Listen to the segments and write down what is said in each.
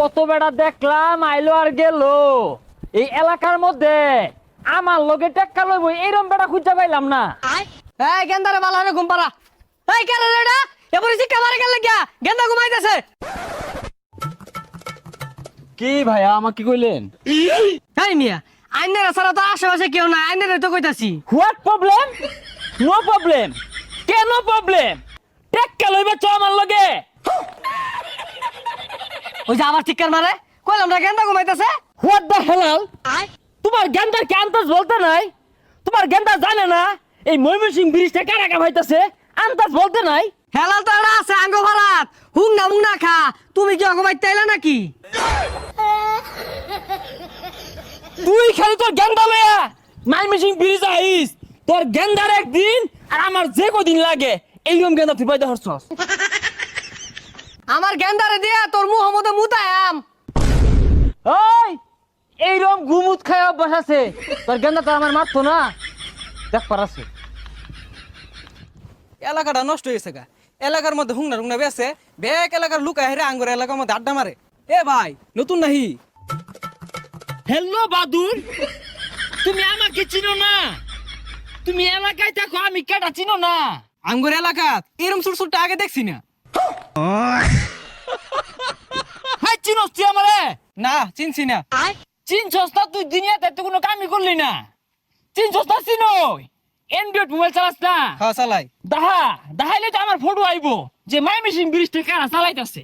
কত বেড়া দেখলাম আইলো আর গেল। এই এলাকার মধ্যে আমার লগে টেক্কা লইব এইরকম বেড়া খুঁজে পাইলাম না। এই গেন্দারে বালা ঘুম পাড়া। এই কেন এবারে শিক্ষা মারে গেল গিয়া। গেন্দা ঘুমাইতেছে। কি ভাইয়া আমাকে কি কইলেন? এই মিয়া আইনের ছাড়া তো আশেপাশে কেউ না আইনের তো কইতাছি। হোয়াট প্রবলেম নো প্রবলেম কেন প্রবলেম টেক্কা লইবে চ আমার লগে? ওই যে আবার চিৎকার মারে? কইলাম না গেন্দা ঘুমাইতেছে? হোয়াট দ্য হেলাল তোমার গেন্দার কি আন্দাজ বলতে নাই? তোমার গেন্দা জানে না এই ময়মনসিং ব্রিজটা কারা কা ভাইতাছে আন্দাজ বলতে নাই? হেলাল তো এটা আছে আঙ্গ ভালাত। হুং না মুং না খা। তুমি কি ঘুমাইতে এলে নাকি? তুই খালি তোর গেন্দা লয়া ময়মনসিং ব্রিজ আইস। তোর গেন্দার একদিন আর আমার যে কদিন লাগে এইরকম গেন্দা তুই পাইতে হরছস। আমার গেন্দারে দিয়া তোর মুহ মতো মুতায়াম। ওই এইরকম গুমুত খায় অভ্যাস আছে। তোর গেন্দা তো আমার মারতো না। দেখ পারাছে এলাকাটা নষ্ট হয়েছে গা। এলাকার মধ্যে হুংনা হুংনা বেছে ব্যাক এলাকার লুকা হেরে আঙ্গুর এলাকার মধ্যে আড্ডা মারে। এ ভাই নতুন নাহি? হ্যালো বাদুর তুমি আমাকে চিনো না। তুমি এলাকায় থাকো আমি কেটা চিনো না? আঙ্গুর এলাকা এরম সুট সুটটা আগে দেখছি না হাই চিনোস তুই আমারে না চিনছি না। চিনছস না তুই দুনিয়াতে তো কোনো কামই করলি না। চিনছস না চিনোই। এন্ড্রয়েড মোবাইল চালাস না। হ্যাঁ চালাই। দাহা দাহাইলে তো আমার ফটো আইবো যে মাই মেশিন ব্রিজটা কারা চালাইতাছে।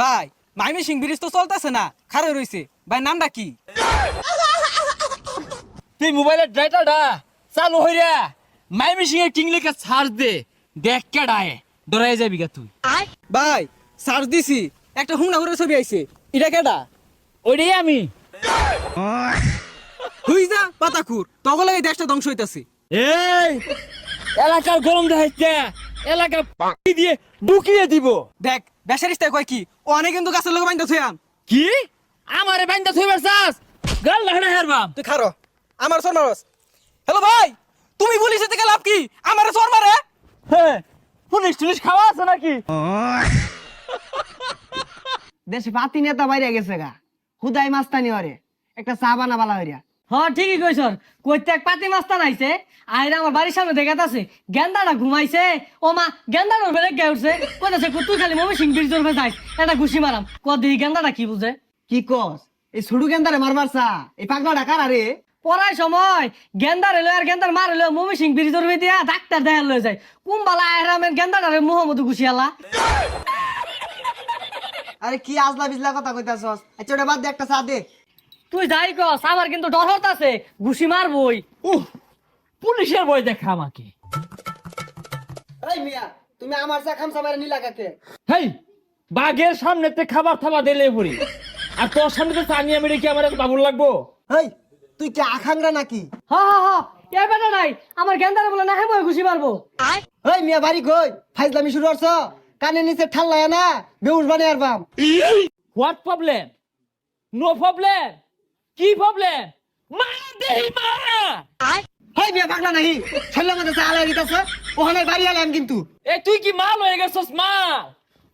ভাই মাইমি সিং ব্রিজ তো চলতেছে না খারে রইছে। ভাই নামটা কি? তুই মোবাইলের ডাটাটা চালু হইরা মাই মেশিন এর কিং লেখা সার্চ দে দেখ কেডায় ডরাই যাবি গা তুই। ভাই সার্চ দিছি একটা হুংনা হুরের ছবি আইছে। এটা কেডা? ওইটাই আমি। হুই যা পাতাকুর তখন এই দেশটা ধ্বংস হইতাছে। এই এলাকার গরম এলাকা পাকি দিয়ে ঢুকিয়ে দিব। দেখ বেসারিস্তায় কয় কি ও অনেক কিন্তু গাছের লোক বাইন্দা থুয়াম কি? আমারে বাইন্দা থইবার চাস গাল হেরবাম তুই খারো আমার সর মারস। হ্যালো ভাই তুমি পুলিশের থেকে লাভ কি? আমার সর মারে। হ্যাঁ পুলিশ টুলিশ খাওয়া আছে নাকি? দেশে পাতি নেতা বাইরে গেছে গা। হুদাই মাস্তানি হরে একটা চা বানা বালা হইয়া হ্যাঁ ঠিকই কইছ কইতে এক পাতি মাস্তান আইছে আইরা আমার বাড়ির সামনে দেখাতাছে গেন্দাটা ঘুমাইছে। ও মা গেন্দাটার বেড়ে গে উঠছে। কইতাছে তুই খালি মমি সিং উপরে যাইস এটা ঘুষি মারাম। ক দিই গেন্দাটা কি বুঝে? কি কস? এই ছুডু গেন্দারে মারবার চা এই পাগলা ডাকার আরে? পড়ার সময় গেন্দার এলো আর গেন্দার মার এলো মমি সিং ব্রিজের উপরে দিয়া ডাক্তার দেখা লয়ে যায়। কুম্বালা আহরামের গেন্দাটারে মুহম্মদ ঘুষিয়ালা আরে কি আজলা বিজলা কথা কইতাছস? আচ্ছা ওটা বাদ দে একটা চা দে। তুই যাই কস আমার কিন্তু ডর হতাছে ঘুষি মারবই। উহ পুলিশের বই দেখা আমাকে। এই মিয়া তুমি আমার চা খামসা মারে নিলা কাকে হেই বাঘের সামনেতে খাবার থাবা দিলে পড়ি। আর তোর সামনে তো আমি কি আমার বাবুর লাগবো? হেই তুই কি আখাংরা নাকি? হা হা হা এ বেটা নাই আমার গেন্দারে বলে না হ্যাঁ মই ঘুষি মারবো। হেই মিয়া বাড়ি কই? ফাইজলামি শুরু করছ? কানে নিচে ঠাল্লায় না বেউস বানিয়ে আর বাম হোয়াট প্রবলেম নো প্রবলেম কি প্রবলেম মা দেহি মা! হেই মিয়া পাগলা ছেলে আলাই দিতাছ ওখানে বাড়ি আলাম কিন্তু। এ তুই কি মাল হয়ে গেছস মাল?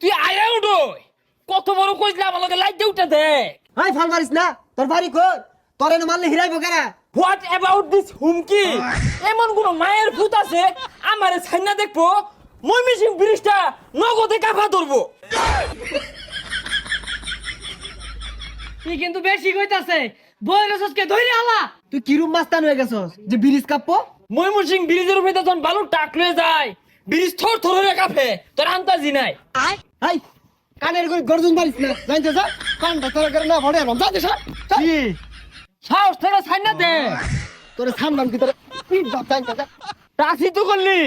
তুই আয়া উঠোই কত বড় কইছিলাম আমার লগে লাইট উঠে দে হাই ফল মারিস না তোর বাড়ি কই? তোর মারলে হিরাইবো কেরা? হোয়াট অ্যাবাউট দিস হুমকি? এমন কোন মায়ের ভূত আছে আমারে ছাইনা দেখব মই মিশিং ব্রিজটা নগদে কাফা ধরবো তুই কিন্তু বেশি কইতাছে বই রসকে ধরে আলা। তুই কিরুম মাস্তান হয়ে গেছস যে ব্রিজ কাপ্পো ময়মনসিং ব্রিজের উপরে যখন বালু টাক লয়ে যায়। ব্রিজ থর থর হয়ে কাঁপে তোর আন্তাজি নাই। হাই কানের কই গর্জন মারিস না জানতে স্যার কানটা তোর করে না ভরে আলম যাতে স্যার কি? সাহস থেকে ছাইনা দে। তোর সামনাম কি তোর পিট বাপ জানতে টাসি তো করলি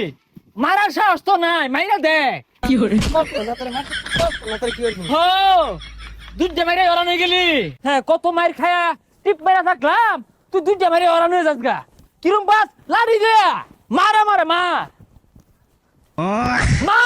মারার সাহস তো নাই মাইরা দে। কি হইছে হো দুধে মাইরে ওরান হয়ে গেলি। হ্যাঁ কত মাইর খায়া টিপ মেরা থাকলাম তুই দুধে মাইরে ওরানো হয়ে যাস গা। কিরম বাস? লাড়ি দে। মারা মারা মা মা